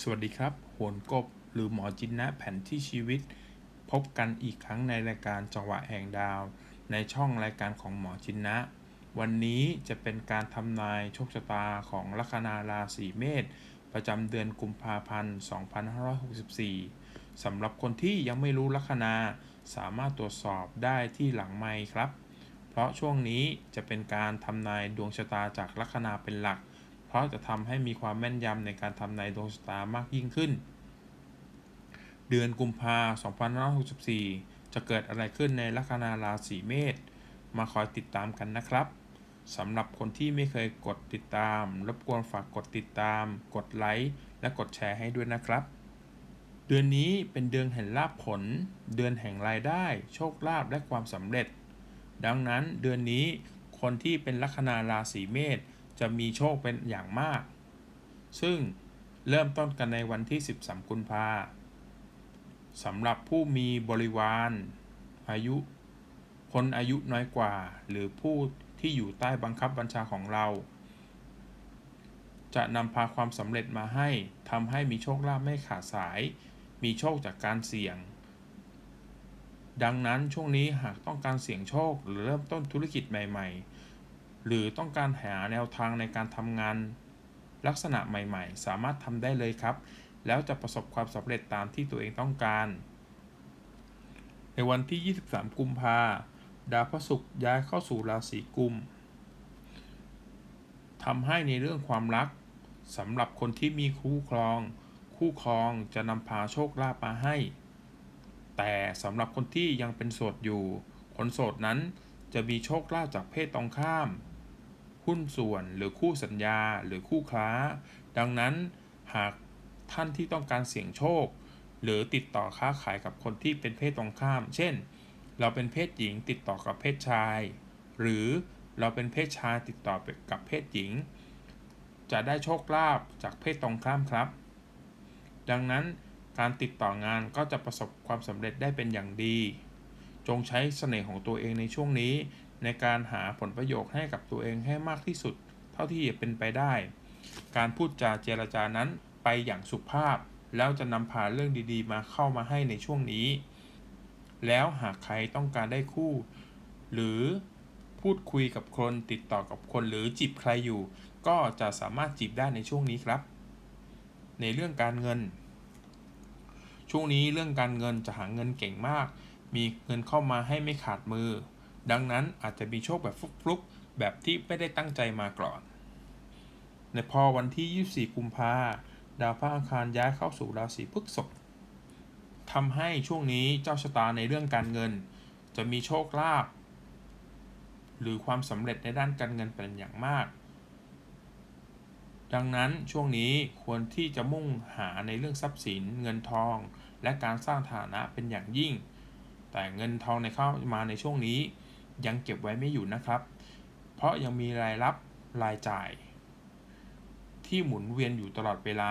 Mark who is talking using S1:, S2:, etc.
S1: สวัสดีครับโหนกบ หรือหมอจินนะแผนที่ชีวิต พบกันอีกครั้งในรายการจังหวะแห่งดาว ในช่องรายการของหมอจินนะ วันนี้จะเป็นการทำนายโชคชะตาของลัคนาราศีเมษประจำเดือนกุมภาพันธ์ 2564 สำหรับคนที่ยังไม่รู้ลัคนาสามารถตรวจสอบได้ที่หลังไมค์ครับ เพราะช่วงนี้จะเป็นการทำนายดวงชะตาจากลัคนาเป็นหลัก เพราะจะทำให้มีความแม่นยำในการทำนายดวงชะตามากยิ่งขึ้น เดือนกุมภา2564 จะเกิดอะไรขึ้นในลัคนาราศีเมษ มาคอยติดตามกันนะครับสำหรับคนที่ไม่เคยกดติดตาม รบกวนฝากกดติดตาม กดไลค์และกดแชร์ให้ด้วยนะครับ เดือนนี้เป็นเดือนแห่งลาภผล เดือนแห่งรายได้ โชคลาภและความสำเร็จ ดังนั้นเดือนนี้คนที่เป็นลัคนาราศีเมษ จะมีโชคเป็นอย่างมาก ซึ่งเริ่มต้นกันในวันที่ 13 กุมภาสำหรับผู้มีบริวาร อายุ คนอายุน้อยกว่า หรือผู้ที่อยู่ใต้บังคับบัญชาของเรา จะนำพาความสำเร็จมาให้ทำให้มีโชคลาภไม่ขาดสาย มีโชคจากการเสี่ยง ดังนั้นช่วงนี้หากต้องการเสี่ยงโชคหรือเริ่มต้นธุรกิจใหม่ ๆ หรือต้องการหาแนวทางในการทำงานลักษณะใหม่ๆ สามารถทำได้เลยครับ แล้วจะประสบความสำเร็จตามที่ตัวเองต้องการ ในวันที่ 23 กุมภาดาวพระศุกร์ย้ายเข้าสู่ราศีกุมทำให้ในเรื่องความรักสำหรับคนที่มีคู่ครอง คู่ครองจะนำพาโชคลาภมาให้ แต่สำหรับคนที่ยังเป็นโสดอยู่ คนโสดนั้นจะมีโชคลาภจากเพศตรงข้าม หุ้นส่วนหรือคู่สัญญาหรือคู่ค้า ดังนั้นหากท่านที่ต้องการเสี่ยงโชค หรือติดต่อค้าขายกับคนที่เป็นเพศตรงข้าม เช่น เราเป็นเพศหญิงติดต่อกับเพศชาย หรือเราเป็นเพศชายติดต่อกับเพศหญิง จะได้โชคลาภจากเพศตรงข้ามครับ ดังนั้นการติดต่องานก็จะประสบความสำเร็จได้เป็นอย่างดี จงใช้เสน่ห์ของตัวเองในช่วงนี้ ในการหาผลประโยชน์ให้กับตัวเองให้มากที่สุด เท่าที่จะเป็นไปได้ การพูดจาเจรจานั้นไปอย่างสุภาพ แล้วจะนำพาเรื่องดีๆ มาเข้ามาให้ในช่วงนี้ แล้วหากใครต้องการได้คู่ หรือพูดคุยกับคนติดต่อกับคนหรือจีบใครอยู่ ก็จะสามารถจีบได้ในช่วงนี้ครับ ในเรื่องการเงิน ช่วงนี้เรื่องการเงินจะหาเงินเก่งมาก มีเงินเข้ามาให้ไม่ขาดมือ ดังนั้นอาจจะมีโชคแบบฟลุกๆ แบบที่ไม่ได้ตั้งใจมาก่อน ในพอวันที่ 24 กุมภาดาวพระอังคารย้ายเข้าสู่ราศีพฤษภทำให้ช่วงนี้เจ้าชะตาในเรื่องการเงิน จะมีโชคลาภหรือความสำเร็จในด้านการเงินเป็นอย่างมาก ดังนั้นช่วงนี้ควรที่จะมุ่งหาในเรื่องทรัพย์สิน เงินทอง และการสร้างฐานะเป็นอย่างยิ่ง แต่เงินทองในเข้ามาในช่วงนี้ ยังเก็บไว้ไม่อยู่นะครับ เพราะยังมีรายรับรายจ่าย ที่หมุนเวียนอยู่ตลอดเวลา